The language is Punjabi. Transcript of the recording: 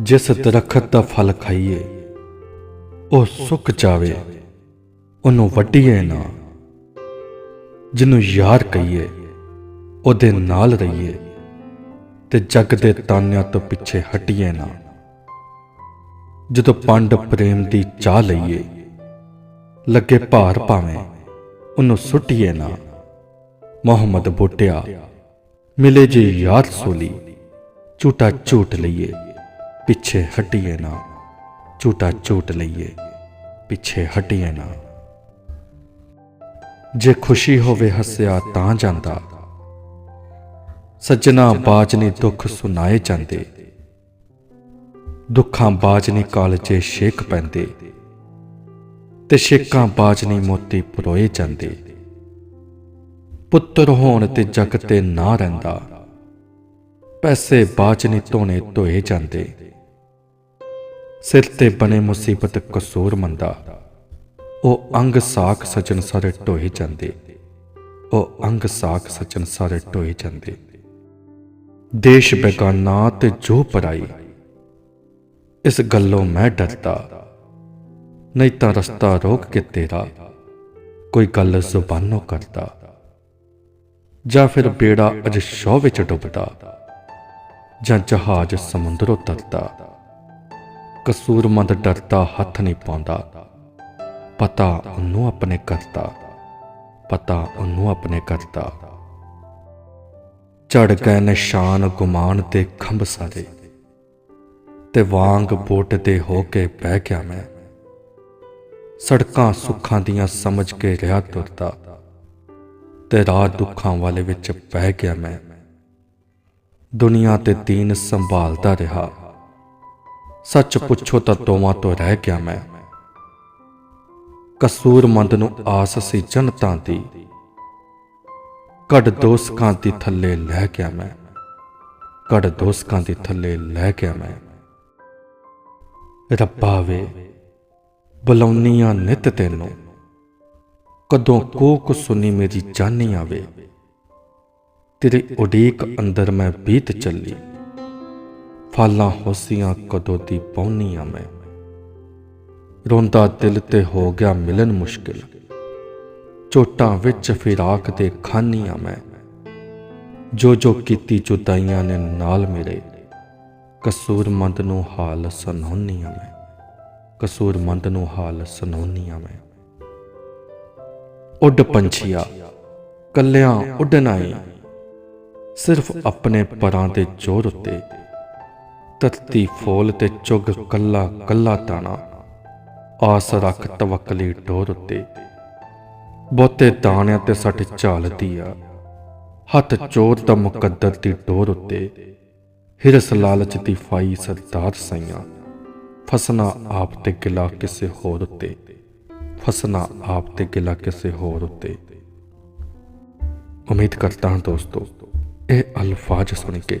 ਜਿਸ ਦਰਖਤ ਦਾ ਫਲ ਖਾਈਏ, ਉਹ ਸੁੱਕ ਜਾਵੇ, ਉਹਨੂੰ ਵੱਢੀਏ ਨਾ। ਜਿਹਨੂੰ ਯਾਰ ਕਹੀਏ, ਉਹਦੇ ਨਾਲ ਰਹੀਏ ਤੇ ਜਗ ਦੇ ਤਾਨਿਆਂ ਤੋਂ ਪਿੱਛੇ ਹਟੀਏ ਨਾ। ਜਦੋਂ ਪੰਡ ਪ੍ਰੇਮ ਦੀ ਚਾਹ ਲਈਏ, ਲੱਗੇ ਭਾਰ ਭਾਵੇਂ ਉਹਨੂੰ ਸੁੱਟੀਏ ਨਾ। ਮੁਹੰਮਦ ਬੋਟਿਆ, ਮਿਲੇ ਜੇ ਯਾਰ ਸੋਲੀ, ਝੂਟਾ ਝੂਟ ਲਈਏ। ਪਿੱਛੇ ਹਟੀਏ ਨਾ, ਝੂਟਾ ਝੂਟ ਲਈਏ, ਪਿੱਛੇ ਹਟੀਏ ਨਾ। ਜੇ ਖੁਸ਼ੀ ਹੋਵੇ ਹੱਸਿਆ ਤਾਂ ਜਾਂਦਾ, ਸੱਜਣਾ ਬਾਜ ਨਹੀਂ ਦੁੱਖ ਸੁਣਾਏ ਜਾਂਦੇ, ਦੁੱਖਾਂ ਬਾਜ ਨਹੀਂ ਕਾਲਜੇ ਛੇਕ ਪੈਂਦੇ, ਤੇ ਛੇਕਾਂ ਬਾਜ ਨਹੀਂ ਮੋਤੀ ਪਰੋਏ ਜਾਂਦੇ। ਪੁੱਤਰ ਹੋਣ ਤੇ ਜਗ ਤੇ ਨਾ ਰਹਿੰਦਾ, ਪੈਸੇ ਬਾਜ ਨਹੀਂ ਧੋਣੇ ਧੋਏ ਜਾਂਦੇ। ਸਿਰ ਤੇ ਬਣੇ ਮੁਸੀਬਤ ਕਸੂਰ ਮੰਦਾ। ਉਹ ਅੰਗ ਸਾਖ ਸਜਣ ਸਾਰੇ ਢੋਏ ਜਾਂਦੇ। ਉਹ ਅੰਗ ਸਾਖ ਸਜਣ ਸਾਰੇ ਢੋਏ ਜਾਂਦੇ। ਦੇਸ਼ ਬੇਗਾਨਾ ਤੇ ਜੋ ਪਰਾਈ। ਇਸ ਗੱਲੋਂ ਮੈਂ ਡਰਦਾ। ਨਹੀਂ ਤਾਂ ਰਸਤਾ ਰੋਕ ਕੇ ਤੇਰਾ। ਕੋਈ ਗੱਲ ਜ਼ੁਬਾਨੋਂ ਕਰਦਾ। ਜਾਂ ਫਿਰ ਬੇੜਾ ਅਜ ਸ਼ੋਹ ਵਿੱਚ ਡੁੱਬਦਾ। ਜਾਂ ਜਹਾਜ਼ ਸਮੁੰਦਰੋਂ ਤਰਦਾ। ਕਸੂਰਮੰਦ ਡਰਦਾ ਹੱਥ ਨਹੀਂ ਪਾਉਂਦਾ। ਪਤਾ ਉਹਨੂੰ ਆਪਣੇ ਕਰਤਾ। ਪਤਾ ਉਹਨੂੰ ਆਪਣੇ ਕਰਤਾ। ਚੜ ਗਏ ਨਿਸ਼ਾਨ ਗੁਮਾਨ ਤੇ ਖੰਭ ਸਾਰੇ। ਤੇ ਵਾਂਗ ਬੋਟ ਦੇ ਹੋ ਕੇ ਬਹਿ ਗਿਆ ਮੈਂ। ਸੜਕਾਂ ਸੁੱਖਾਂ ਦੀਆਂ ਸਮਝ ਕੇ ਰਿਹਾ ਤੁਰਦਾ। ਤੇ ਰਾਹ ਦੁੱਖਾਂ ਵਾਲੇ ਵਿੱਚ ਪੈ ਗਿਆ ਮੈਂ। ਦੁਨੀਆ ਤੇ ਦੀਨ ਸੰਭਾਲਦਾ ਰਿਹਾ। ਸੱਚ ਪੁੱਛੋ ਤਾਂ ਦੋਵਾਂ ਤੋਂ ਰਹਿ ਗਿਆ ਮੈਂ। ਕਸੂਰਮੰਦ ਨੂੰ ਆਸ ਸੀ ਜਨਤਾ ਦੀ। ਕੱਢ ਦੋਸਕਾਂ ਦੀ ਥੱਲੇ ਲੈ ਗਿਆ ਮੈਂ। ਕੱਢ ਦੋਸਕਾਂ ਦੀ ਥੱਲੇ ਲੈ ਗਿਆ ਮੈਂ। ਰੱਬਾ ਵੇ ਬੁਲਾਉਣੀਆਂ ਨਿਤ ਤੈਨੂੰ। ਕਦੋਂ ਕੋਕ ਸੁਣੀ ਮੇਰੀ ਜਾਨੀ ਆਵੇ ਤੇਰੀ ਉਡੀਕ ਅੰਦਰ ਮੈਂ ਬੀਤ ਚੱਲੀ। ਫਾਲਾਂ ਹੋਸੀਆਂ ਕਦੋਂ ਦੀ ਪੌਣੀਆਂ ਮੈਂ? ਰੋਂਦਾ ਦਿਲ ਤੇ ਹੋ ਗਿਆ ਮਿਲਨ ਮੁਸ਼ਕਿਲ। ਚੋਟਾਂ ਵਿੱਚ ਫਿਰਾਕ ਦੇ ਖਾਨੀਆਂ ਮੈਂ। ਜੋ ਜੋ ਕੀਤੀ ਜੁਦਾਈਆਂ ਨੇ ਨਾਲ ਮੇਰੇ। ਕਸੂਰਮੰਦ ਨੂੰ ਹਾਲ ਸੁਣਾਉਣੀਆਂ ਮੈਂ। ਕਸੂਰਮੰਦ ਨੂੰ ਹਾਲ ਸੁਣਾਉਣੀਆਂ ਮੈਂ। ਉੱਡ ਪੰਛੀਆ, ਕੱਲਿਆਂ ਉੱਡਣਾ ਏ ਸਿਰਫ ਆਪਣੇ ਪਰਾਂ ਦੇ ਜ਼ੋਰ ਉੱਤੇ ਤੱਤੀ ਫੋਲ ਤੇ ਚੁਗ ਕੱਲਾ ਕੱਲਾ ਤਾਣਾ। ਆਸ ਰੱਖ ਤਵਕਲੀ ਡੋਰ ਉੱਤੇ। ਬਹੁਤੇ ਦਾਣਿਆਂ ਤੇ ਸੱਟ ਝਾਲਦੀ ਆ ਹੱਥ ਚੋਰ ਦਾ ਮੁਕੱਦਰ ਦੀ ਡੋਰ ਉੱਤੇ। ਹਿਰਸ ਲਾਲਚ ਦੀ ਫਾਈ ਸਰਦਾਰ ਸਈਆਂ। ਫਸਣਾ ਆਪ ਤੇ ਗਿਲਾ ਕਿਸੇ ਹੋਰ ਉੱਤੇ। ਫਸਣਾ ਆਪ ਤੇ ਗਿਲਾ ਕਿਸੇ ਹੋਰ ਉੱਤੇ। ਉਮੀਦ ਕਰਦਾ ਹਾਂ ਦੋਸਤੋ, ਇਹ ਅਲਫਾਜ਼ ਸੁਣ ਕੇ